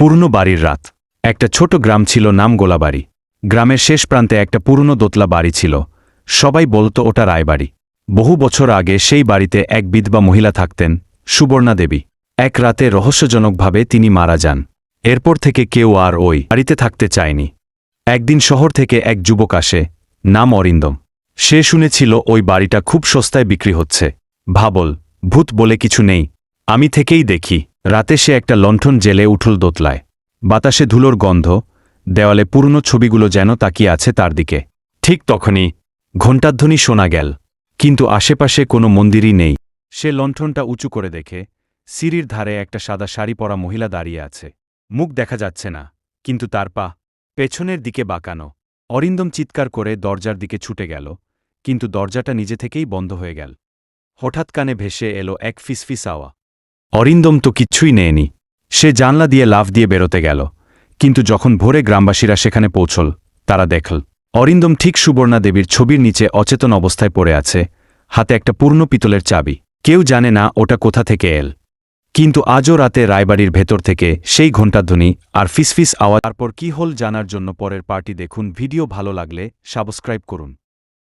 পুরনো বাড়ির রাত। একটা ছোট গ্রাম ছিল নাম গোলাবাড়ি। গ্রামের শেষ প্রান্তে একটা পুরনো দোতলা বাড়ি ছিল। সবাই বলতো ওটা রায়বাড়ি। বহু বছর আগে সেই বাড়িতে এক বিধবা মহিলা থাকতেন, সুবর্ণা দেবী। এক রাতে রহস্যজনকভাবে তিনি মারা যান। এরপর থেকে কেউ আর ওই বাড়িতে থাকতে চায়নি। একদিন শহর থেকে এক যুবক আসে, নাম অরিন্দম। সে শুনেছিল ওই বাড়িটা খুব সস্তায় বিক্রি হচ্ছে। ভাবল, ভূত বলে কিছু নেই। আমি থেকেই দেখি। রাতে সে একটা লণ্ঠন জেলে উঠল দোতলায়। বাতাসে ধুলোর গন্ধ, দেওয়ালে পুরনো ছবিগুলো যেন তাকিয়ে আছে তার দিকে। ঠিক তখনই ঘণ্টাধ্বনি শোনা গেল, কিন্তু আশেপাশে কোনো মন্দিরই নেই। সে লণ্ঠনটা উঁচু করে দেখে, সিঁড়ির ধারে একটা সাদা শাড়ি পরা মহিলা দাঁড়িয়ে আছে। মুখ দেখা যাচ্ছে না, কিন্তু তার পা পেছনের দিকে বাঁকানো। অরিন্দম চিৎকার করে দরজার দিকে ছুটে গেল, কিন্তু দরজাটা নিজে থেকেই বন্ধ হয়ে গেল। হঠাৎ কানে ভেসে এলো এক ফিসফিস আওয়া। অরিন্দম তো কিচ্ছুই নেয়নি। সে জানলা দিয়ে লাফ দিয়ে বেরোতে গেল, কিন্তু যখন ভোরে গ্রামবাসীরা সেখানে পৌঁছল, তারা দেখল, অরিন্দম ঠিক সুবর্ণা দেবীর ছবির নিচে অচেতন অবস্থায় পড়ে আছে, হাতে একটা পূর্ণ পিতলের চাবি। কেউ জানে না ওটা কোথা থেকে এল। কিন্তু আজও রাতে রায়বাড়ির ভেতর থেকে সেই ঘণ্টাধ্বনি আর ফিসফিস আওয়াজ। তারপর কি হল জানার জন্য পরের পার্টি দেখুন। ভিডিও ভালো লাগলে সাবস্ক্রাইব করুন।